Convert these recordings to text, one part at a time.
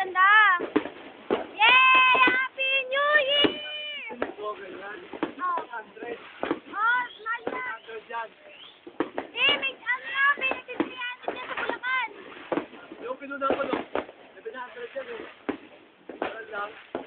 ganda. Yay! Happy New Year! Oh. Oh, Maya. Eh, may ano lang, may nagsisiyanin niya sa Bulacan. Yung pinunan ko doon, may pinakasal eh. siya doon. Parang.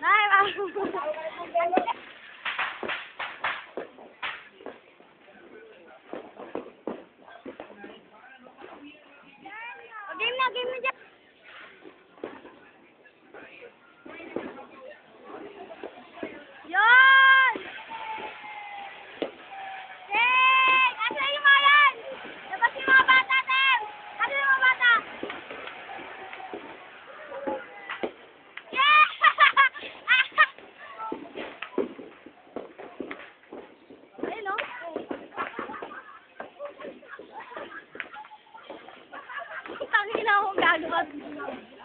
来吧。Nag-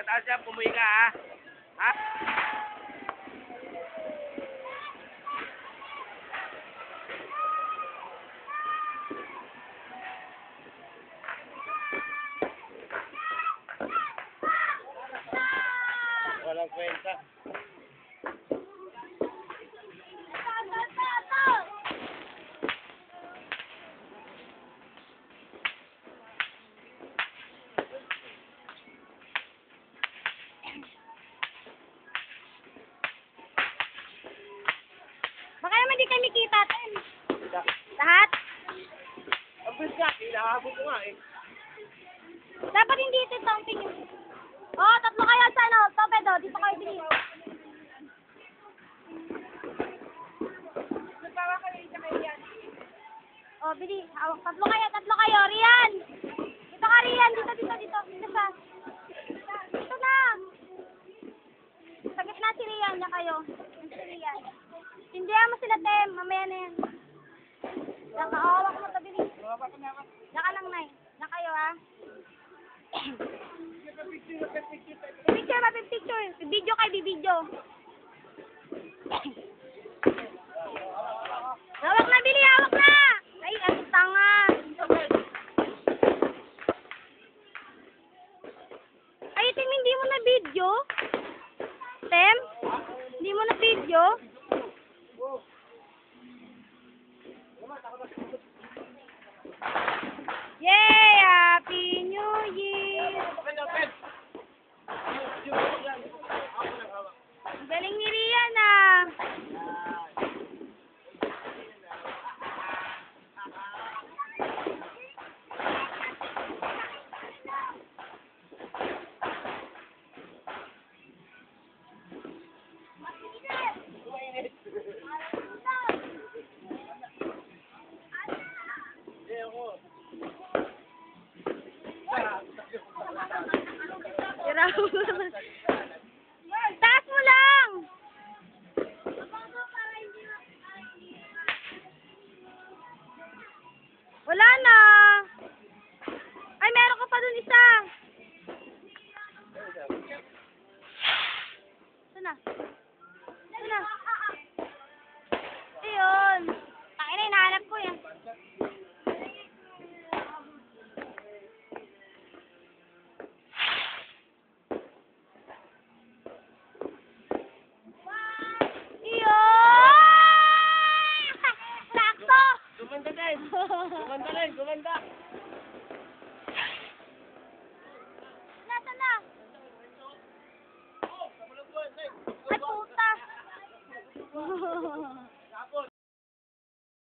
Pagkataas yan, pumuwi ka ha. Naman di kami kita, Ten. Lahat? Ang bilis nga, ko nga eh. Dapat hindi ito thumping yung... Oh, tatlo kayo sa ano, Topedo, dito kayo bilis. Oh, bilis. Hawak, tatlo kayo, tatlo kayo. Rian! Dito ka, Rian. Dito, dito, dito. Dito sa... Dito na. Sa gitna si Rian, niya kayo. Si Rian. Tindihan mo sila, Tem. Mamaya na yan. Ka, oh, mo ito, bilis. Diyan ka lang, Nay. Diyan kayo, ha. Picture, mapipicture. Video kay bibidyo. Hawak na, Bili, hawak na! Ay, ang tanga. Ay, Tim, hindi mo na video? Tem? Hindi mo na video? maganda.